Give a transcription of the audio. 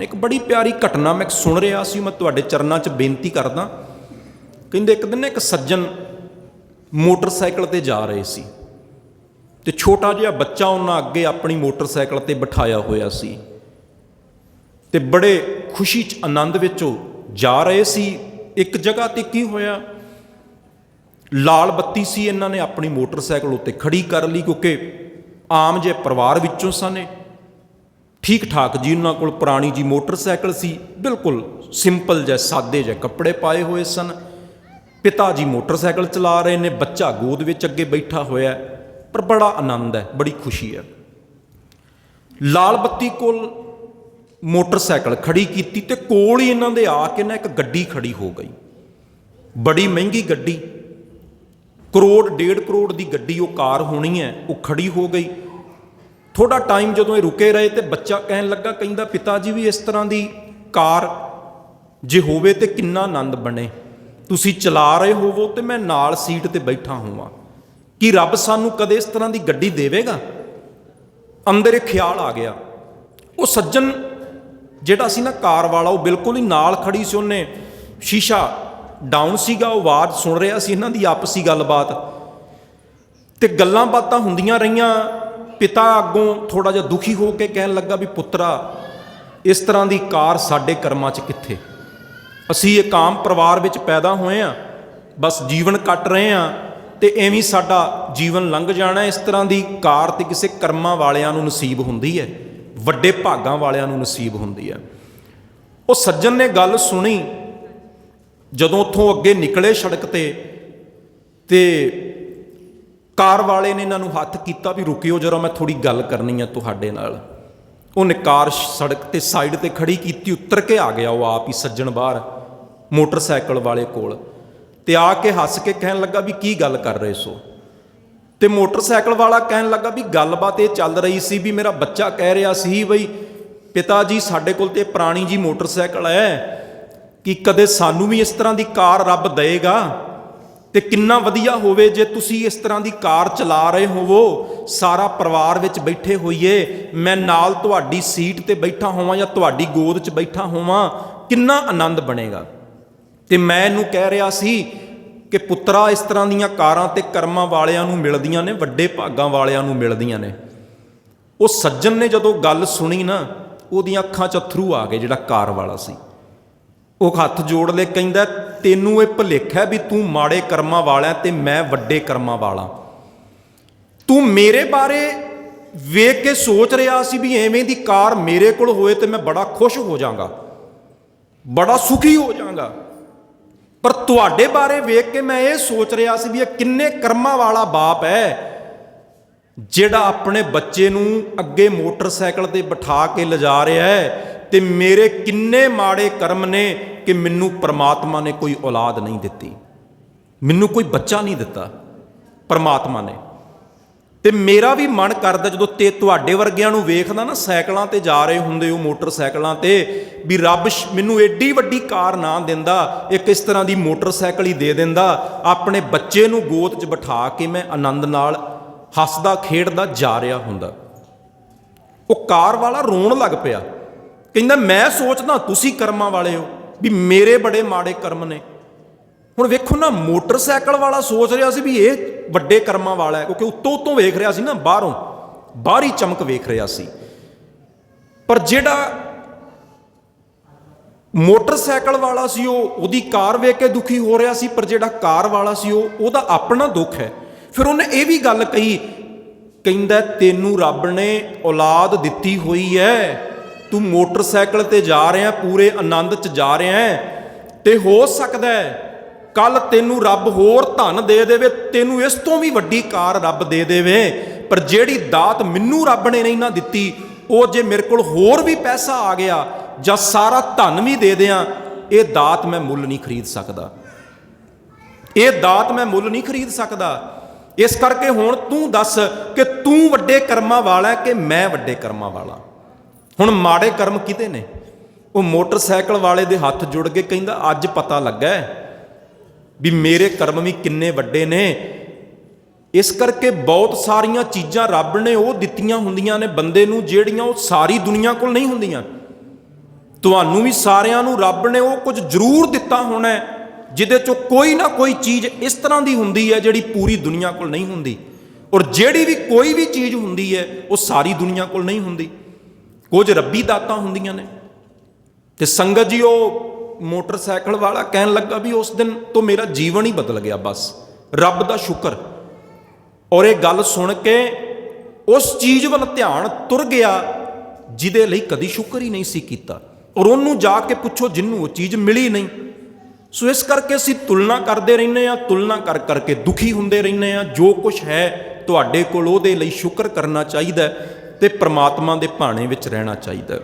ਨੇ ਇੱਕ ਬੜੀ ਪਿਆਰੀ ਘਟਨਾ ਮੈਂ ਸੁਣ ਰਿਹਾ ਸੀ, ਮੈਂ ਤੁਹਾਡੇ ਚਰਨਾਂ 'ਚ ਬੇਨਤੀ ਕਰਦਾ। ਕਹਿੰਦੇ ਇੱਕ ਦਿਨ ਨਾ ਇੱਕ ਸੱਜਣ ਮੋਟਰਸਾਈਕਲ ਤੇ ਜਾ ਰਹੇ ਸੀ ਤੇ ਛੋਟਾ ਜਿਹਾ ਬੱਚਾ ਉਹਨਾਂ ਅੱਗੇ ਆਪਣੀ ਮੋਟਰਸਾਈਕਲ ਤੇ ਬਿਠਾਇਆ ਹੋਇਆ ਸੀ ਤੇ ਬੜੇ ਖੁਸ਼ੀ ਚ ਆਨੰਦ ਵਿੱਚ ਉਹ ਜਾ ਰਹੇ ਸੀ। ਇੱਕ ਜਗ੍ਹਾ ਤੇ ਕੀ ਹੋਇਆ? ਲਾਲ ਬੱਤੀ ਸੀ, ਇਹਨਾਂ ਨੇ ਆਪਣੀ ਮੋਟਰਸਾਈਕਲ ਉੱਤੇ ਖੜੀ ਕਰ ਲਈ ਕਿਉਂਕਿ ਆਮ ਜੇ ਪਰਿਵਾਰ ਵਿੱਚੋਂ ਸਨ ਇਹ ਠੀਕ ਠਾਕ ਜੀ, ਉਹਨਾਂ ਕੋਲ ਪੁਰਾਣੀ ਜੀ ਮੋਟਰਸਾਈਕਲ ਸੀ। ਬਿਲਕੁਲ ਸਿੰਪਲ ਜਿਹੇ, ਸਾਦੇ ਜਿਹੇ ਕੱਪੜੇ ਪਾਏ ਹੋਏ ਸਨ। ਪਿਤਾ ਜੀ ਮੋਟਰਸਾਈਕਲ ਚਲਾ ਰਹੇ ਨੇ, ਬੱਚਾ ਗੋਦ ਵਿੱਚ ਅੱਗੇ ਬੈਠਾ ਹੋਇਆ ਪਰ ਬੜਾ ਆਨੰਦ ਹੈ, ਬੜੀ ਖੁਸ਼ੀ ਹੈ। ਲਾਲ ਬੱਤੀ ਕੋਲ ਮੋਟਰਸਾਈਕਲ ਖੜੀ ਕੀਤੀ ਤੇ ਕੋਲ ਹੀ ਇਹਨਾਂ ਦੇ ਆ ਕੇ ਨਾ ਇੱਕ ਗੱਡੀ ਖੜੀ ਹੋ ਗਈ। ਬੜੀ ਮਹਿੰਗੀ ਗੱਡੀ, ਕਰੋੜ, ਡੇਢ ਕਰੋੜ ਦੀ ਗੱਡੀ, ਉਹ ਕਾਰ ਹੋਣੀ ਹੈ, ਉਹ ਖੜੀ ਹੋ ਗਈ। ਥੋੜਾ ਟਾਈਮ ਜਦੋਂ ਇਹ ਰੁਕੇ ਰਹੇ ਤੇ ਬੱਚਾ ਕਹਿਣ ਲੱਗਾ, ਕਹਿੰਦਾ ਪਿਤਾ ਜੀ ਵੀ ਇਸ ਤਰ੍ਹਾਂ ਦੀ ਕਾਰ ਜੇ ਹੋਵੇ ਤੇ ਕਿੰਨਾ ਆਨੰਦ ਬਣੇ। ਤੁਸੀਂ ਚਲਾ ਰਹੇ ਹੋਵੋ ਤੇ ਮੈਂ ਨਾਲ ਸੀਟ ਤੇ ਬੈਠਾ ਹੋਵਾਂ। ਕਿ ਰੱਬ ਸਾਨੂੰ ਕਦੇ ਇਸ ਤਰ੍ਹਾਂ ਦੀ ਗੱਡੀ ਦੇਵੇਗਾ? ਅੰਦਰ ਇਹ ਖਿਆਲ ਆ ਗਿਆ। ਉਹ ਸੱਜਣ ਜਿਹੜਾ ਸੀ ਨਾ ਕਾਰ ਵਾਲਾ, ਉਹ ਬਿਲਕੁਲ ਹੀ ਨਾਲ ਖੜੀ ਸੀ। ਉਹਨੇ ਸ਼ੀਸ਼ਾ ਡਾਊਨ ਸੀਗਾ, ਉਹ ਆਵਾਜ਼ ਸੁਣ ਰਿਹਾ ਸੀ, ਇਹਨਾਂ ਦੀ ਆਪਸੀ ਗੱਲਬਾਤ। ਤੇ ਗੱਲਾਂ ਬਾਤਾਂ ਹੁੰਦੀਆਂ ਰਹੀਆਂ। ਪਿਤਾ ਅੱਗੋਂ ਥੋੜਾ ਜਿਹਾ ਦੁਖੀ ਹੋ ਕੇ ਕਹਿਣ ਲੱਗਾ ਵੀ ਪੁੱਤਰਾ, ਇਸ ਤਰ੍ਹਾਂ ਦੀ ਕਾਰ ਸਾਡੇ ਕਰਮਾਂ 'ਚ ਕਿੱਥੇ? ਅਸੀਂ ਇੱਕ ਆਮ ਪਰਿਵਾਰ ਵਿੱਚ ਪੈਦਾ ਹੋਏ ਆ, ਬਸ ਜੀਵਨ ਕੱਟ ਰਹੇ ਆ ਤੇ ਐਵੇਂ ਸਾਡਾ ਜੀਵਨ ਲੰਘ ਜਾਣਾ, ਇਸ ਤਰ੍ਹਾਂ ਦੀ ਕਾਰ ਤੇ ਕਿਸੇ ਕਰਮਾਂ ਵਾਲਿਆਂ ਨੂੰ ਨਸੀਬ ਹੁੰਦੀ ਹੈ, ਵੱਡੇ ਭਾਗਾਂ ਵਾਲਿਆਂ ਨੂੰ ਨਸੀਬ ਹੁੰਦੀ ਹੈ। ਉਹ ਸੱਜਣ ਨੇ ਗੱਲ ਸੁਣੀ, ਜਦੋਂ ਉੱਥੋਂ ਅੱਗੇ ਨਿਕਲੇ ਸੜਕ ਤੇ ਤੇ ਕਾਰ ਵਾਲੇ ਨੇ ਇਹਨਾਂ ਨੂੰ ਹੱਥ ਕੀਤਾ ਵੀ ਰੁਕਿਓ, ਜਰਾ ਮੈਂ ਥੋੜੀ ਗੱਲ ਕਰਨੀ ਹੈ ਤੁਹਾਡੇ ਨਾਲ। ਉਹਨੇ ਕਾਰ ਸੜਕ ਤੇ ਸਾਈਡ ਤੇ ਖੜੀ ਕੀਤੀ, ਉੱਤਰ ਕੇ ਆ ਗਿਆ ਉਹ ਆਪ ਹੀ ਸੱਜਣ ਬਾਹਰ, ਮੋਟਰਸਾਈਕਲ ਵਾਲੇ ਕੋਲ। ਤੇ ਆ ਕੇ ਹੱਸ ਕੇ ਕਹਿਣ ਲੱਗਾ ਵੀ ਕੀ ਗੱਲ ਕਰ ਰਹੇ ਸੋ? ਤੇ ਮੋਟਰਸਾਈਕਲ ਵਾਲਾ ਕਹਿਣ ਲੱਗਾ ਵੀ ਗੱਲਬਾਤ ਇਹ ਚੱਲ ਰਹੀ ਸੀ ਵੀ ਮੇਰਾ ਬੱਚਾ ਕਹਿ ਰਿਹਾ ਸੀ ਬਈ, ਪਿਤਾ ਜੀ ਸਾਡੇ ਕੋਲ ਤੇ ਪੁਰਾਣੀ ਜੀ ਮੋਟਰਸਾਈਕਲ ਹੈ, ਕਿ ਕਦੇ ਸਾਨੂੰ ਵੀ ਇਸ ਤਰ੍ਹਾਂ ਦੀ ਕਾਰ ਰੱਬ ਦੇਏਗਾ ਤੇ ਕਿੰਨਾ ਵਧੀਆ ਹੋਵੇ ਜੇ ਤੁਸੀਂ ਇਸ ਤਰ੍ਹਾਂ ਦੀ ਕਾਰ ਚਲਾ ਰਹੇ ਹੋਵੋ। ਸਾਰਾ ਪਰਿਵਾਰ ਵਿੱਚ ਬੈਠੇ ਹੋਈਏ। ਮੈਂ ਨਾਲ ਤੁਹਾਡੀ ਸੀਟ ਤੇ ਬੈਠਾ ਹੋਵਾਂ ਜਾਂ ਤੁਹਾਡੀ ਗੋਦ 'ਚ ਬੈਠਾ ਹੋਵਾਂ, ਕਿੰਨਾ ਆਨੰਦ ਬਣੇਗਾ। ਤੇ ਮੈਂ ਇਹਨੂੰ ਕਹਿ ਰਿਹਾ ਸੀ ਕਿ ਪੁੱਤਰਾ, ਇਸ ਤਰ੍ਹਾਂ ਦੀਆਂ ਕਾਰਾਂ ਤੇ ਕਰਮਾਂ ਵਾਲਿਆਂ ਨੂੰ ਮਿਲਦੀਆਂ ਨੇ, ਵੱਡੇ ਭਾਗਾਂ ਵਾਲਿਆਂ ਨੂੰ ਮਿਲਦੀਆਂ ਨੇ। ਉਹ ਸੱਜਣ ਨੇ ਜਦੋਂ ਗੱਲ ਸੁਣੀ ਨਾ, ਉਹਦੀਆਂ ਅੱਖਾਂ 'ਚ ਅਥਰੂ ਆ ਗਏ ਜਿਹੜਾ ਕਾਰ ਵਾਲਾ ਸੀ। ਉਹ ਹੱਥ ਜੋੜ ਲੈ ਕਹਿੰਦਾ ਤੈਨੂੰ ਇਹ ਭੁਲੇਖ ਹੈ ਵੀ ਤੂੰ ਮਾੜੇ ਕਰਮਾਂ ਵਾਲਾ ਤੇ ਮੈਂ ਵੱਡੇ ਕਰਮਾਂ ਵਾਲਾ। ਤੂੰ ਮੇਰੇ ਬਾਰੇ ਵੇਖ ਕੇ ਸੋਚ ਰਿਹਾ ਸੀ ਵੀ ਐਵੇਂ ਦੀ ਕਾਰ ਮੇਰੇ ਕੋਲ ਹੋਏ ਤੇ ਮੈਂ ਬੜਾ ਖੁਸ਼ ਹੋ ਜਾਵਾਂਗਾ, ਬੜਾ ਸੁਖੀ ਹੋ ਜਾਵਾਂਗਾ। ਪਰ ਤੁਹਾਡੇ ਬਾਰੇ ਵੇਖ ਕੇ ਮੈਂ ਇਹ ਸੋਚ ਰਿਹਾ ਸੀ ਵੀ ਇਹ ਕਿੰਨੇ ਕਰਮਾਂ ਵਾਲਾ ਬਾਪ ਹੈ, ਜਿਹੜਾ ਆਪਣੇ ਬੱਚੇ ਨੂੰ ਅੱਗੇ ਮੋਟਰਸਾਈਕਲ ਤੇ ਬਿਠਾ ਕੇ ਲਿਜਾ ਰਿਹਾ ਹੈ ਤੇ ਮੇਰੇ ਕਿੰਨੇ ਮਾੜੇ ਕਰਮ ਨੇ ਕਿ ਮੈਨੂੰ ਪਰਮਾਤਮਾ ਨੇ ਕੋਈ ਔਲਾਦ ਨਹੀਂ ਦਿੱਤੀ। ਮੈਨੂੰ ਕੋਈ ਬੱਚਾ ਨਹੀਂ ਦਿੱਤਾ ਪਰਮਾਤਮਾ ਨੇ। ਤੇ ਮੇਰਾ ਵੀ ਮਨ ਕਰਦਾ ਜਦੋਂ ਤੇ ਤੁਹਾਡੇ ਵਰਗਿਆਂ ਨੂੰ ਵੇਖਦਾ ਨਾ, ਸਾਈਕਲਾਂ ਤੇ ਜਾ ਰਹੇ ਹੁੰਦੇ ਹੋ, ਮੋਟਰਸਾਈਕਲਾਂ ਤੇ, ਵੀ ਰੱਬ ਮੈਨੂੰ ਏਡੀ ਵੱਡੀ ਕਾਰ ਨਾ ਦਿੰਦਾ, ਇੱਕ ਇਸ ਤਰ੍ਹਾਂ ਦੀ ਮੋਟਰਸਾਈਕਲ ਹੀ ਦੇ ਦਿੰਦਾ, ਆਪਣੇ ਬੱਚੇ ਨੂੰ ਗੋਦ 'ਚ ਬਿਠਾ ਕੇ ਮੈਂ ਆਨੰਦ ਨਾਲ ਹੱਸਦਾ, ਖੇਡਦਾ ਜਾ ਰਿਹਾ ਹੁੰਦਾ। ਉਹ ਕਾਰ ਵਾਲਾ ਰੋਣ ਲੱਗ ਪਿਆ। ਕਹਿੰਦਾ, ਮੈਂ ਸੋਚਦਾ ਤੁਸੀਂ ਕਰਮਾਂ ਵਾਲੇ ਹੋ। ਵੀ ਮੇਰੇ ਬੜੇ ਮਾੜੇ ਕਰਮ ਨੇ। ਹੁਣ ਵੇਖੋ ਨਾ, ਮੋਟਰਸਾਈਕਲ ਵਾਲਾ ਸੋਚ ਰਿਹਾ ਸੀ ਵੀ ਇਹ ਵੱਡੇ ਕਰਮਾਂ ਵਾਲਾ ਹੈ, ਕਿਉਂਕਿ ਉੱਤੋਂ ਉੱਤੋਂ ਵੇਖ ਰਿਹਾ ਸੀ ਨਾ, ਬਾਹਰੋਂ, ਬਾਹਰੀ ਚਮਕ ਵੇਖ ਰਿਹਾ ਸੀ। ਪਰ ਜਿਹੜਾ ਮੋਟਰਸਾਈਕਲ ਵਾਲਾ ਸੀ, ਉਹ ਉਹਦੀ ਕਾਰ ਵੇਖ ਕੇ ਦੁਖੀ ਹੋ ਰਿਹਾ ਸੀ, ਪਰ ਜਿਹੜਾ ਕਾਰ ਵਾਲਾ ਸੀ, ਉਹ ਉਹਦਾ ਆਪਣਾ ਦੁੱਖ ਹੈ। ਫਿਰ ਉਹਨੇ ਇਹ ਵੀ ਗੱਲ ਕਹੀ, ਕਹਿੰਦਾ, ਤੈਨੂੰ ਰੱਬ ਨੇ ਔਲਾਦ ਦਿੱਤੀ ਹੋਈ ਹੈ ਤੂੰ ਮੋਟਰਸਾਈਕਲ ਤੇ ਜਾ ਰਿਹਾ, ਪੂਰੇ ਆਨੰਦ 'ਚ ਜਾ ਰਿਹਾ ਹੈ। ਤੇ ਹੋ ਸਕਦਾ ਹੈ ਕੱਲ ਤੈਨੂੰ ਰੱਬ ਹੋਰ ਧਨ ਦੇ ਦੇਵੇ, ਤੈਨੂੰ ਇਸ ਤੋਂ ਵੀ ਵੱਡੀ ਕਾਰ ਰੱਬ ਦੇ ਦੇਵੇ। ਪਰ ਜਿਹੜੀ ਦਾਤ ਮੈਨੂੰ ਰੱਬ ਨੇ ਨਹੀਂ ਨਾ ਦਿੱਤੀ, ਉਹ ਜੇ ਮੇਰੇ ਕੋਲ ਹੋਰ ਵੀ ਪੈਸਾ ਆ ਗਿਆ, ਜਾਂ ਸਾਰਾ ਧਨ ਵੀ ਦੇ ਦਿਆਂ, ਇਹ ਦਾਤ ਮੈਂ ਮੁੱਲ ਨਹੀਂ ਖਰੀਦ ਸਕਦਾ। ਇਹ ਦਾਤ ਮੈਂ ਮੁੱਲ ਨਹੀਂ ਖਰੀਦ ਸਕਦਾ। ਇਸ ਕਰਕੇ ਹੁਣ ਤੂੰ ਦੱਸ ਕਿ ਤੂੰ ਵੱਡੇ ਕਰਮਾਂ ਵਾਲਾ ਕਿ ਮੈਂ ਵੱਡੇ ਕਰਮਾਂ ਵਾਲਾ? ਹੁਣ ਮਾੜੇ ਕਰਮ ਕਿਤੇ ਨੇ? ਉਹ ਮੋਟਰਸਾਈਕਲ ਵਾਲੇ ਦੇ ਹੱਥ ਜੁੜ ਕੇ ਕਹਿੰਦਾ, ਅੱਜ ਪਤਾ ਲੱਗਾ ਵੀ ਮੇਰੇ ਕਰਮ ਵੀ ਕਿੰਨੇ ਵੱਡੇ ਨੇ। ਇਸ ਕਰਕੇ ਬਹੁਤ ਸਾਰੀਆਂ ਚੀਜ਼ਾਂ ਰੱਬ ਨੇ ਉਹ ਦਿੱਤੀਆਂ ਹੁੰਦੀਆਂ ਨੇ ਬੰਦੇ ਨੂੰ, ਜਿਹੜੀਆਂ ਉਹ ਸਾਰੀ ਦੁਨੀਆ ਕੋਲ ਨਹੀਂ ਹੁੰਦੀਆਂ। ਤੁਹਾਨੂੰ ਵੀ ਸਾਰਿਆਂ ਨੂੰ ਰੱਬ ਨੇ ਉਹ ਕੁਝ ਜ਼ਰੂਰ ਦਿੱਤਾ ਹੋਣਾ ਜਿਹਦੇ ਚੋਂ ਕੋਈ ਨਾ ਕੋਈ ਚੀਜ਼ ਇਸ ਤਰ੍ਹਾਂ ਦੀ ਹੁੰਦੀ ਹੈ ਜਿਹੜੀ ਪੂਰੀ ਦੁਨੀਆ ਕੋਲ ਨਹੀਂ ਹੁੰਦੀ। ਔਰ ਜਿਹੜੀ ਵੀ ਕੋਈ ਵੀ ਚੀਜ਼ ਹੁੰਦੀ ਹੈ, ਉਹ ਸਾਰੀ ਦੁਨੀਆ ਕੋਲ ਨਹੀਂ ਹੁੰਦੀ। ਕੁਝ ਰੱਬੀ ਦਾਤਾਂ ਹੁੰਦੀਆਂ ਨੇ। ਤੇ ਸੰਗਤ ਜੀ, ਉਹ ਮੋਟਰਸਾਈਕਲ ਵਾਲਾ ਕਹਿਣ ਲੱਗਾ ਵੀ ਉਸ ਦਿਨ ਤੋਂ ਮੇਰਾ ਜੀਵਨ ਹੀ ਬਦਲ ਗਿਆ ਬਸ। ਰੱਬ ਦਾ ਸ਼ੁਕਰ। ਔਰ ਇਹ ਗੱਲ ਸੁਣ ਕੇ ਉਸ ਚੀਜ਼ ਵੱਲ ਧਿਆਨ ਤੁਰ ਗਿਆ ਜਿਹਦੇ ਲਈ ਕਦੀ ਸ਼ੁਕਰ ਹੀ ਨਹੀਂ ਸੀ ਕੀਤਾ। ਔਰ ਉਹਨੂੰ ਜਾ ਕੇ ਪੁੱਛੋ ਜਿੰਨੂੰ ਉਹ ਚੀਜ਼ ਮਿਲੀ ਨਹੀਂ। ਸੋ ਇਸ ਕਰਕੇ ਅਸੀਂ ਤੁਲਨਾ ਕਰਦੇ ਰਹਿੰਦੇ ਆ ਤੁਲਨਾ ਕਰ ਕਰਕੇ ਦੁਖੀ ਹੁੰਦੇ ਰਹਿੰਦੇ ਆ ਜੋ ਕੁਝ ਹੈ, ਤੁਹਾਡੇ ਕੋਲ ਉਹਦੇ ਲਈ ਸ਼ੁਕਰ ਕਰਨਾ ਚਾਹੀਦਾ ਤੇ ਪ੍ਰਮਾਤਮਾ ਦੇ ਭਾਣੇ ਵਿੱਚ ਰਹਿਣਾ ਚਾਹੀਦਾ ਹੈ।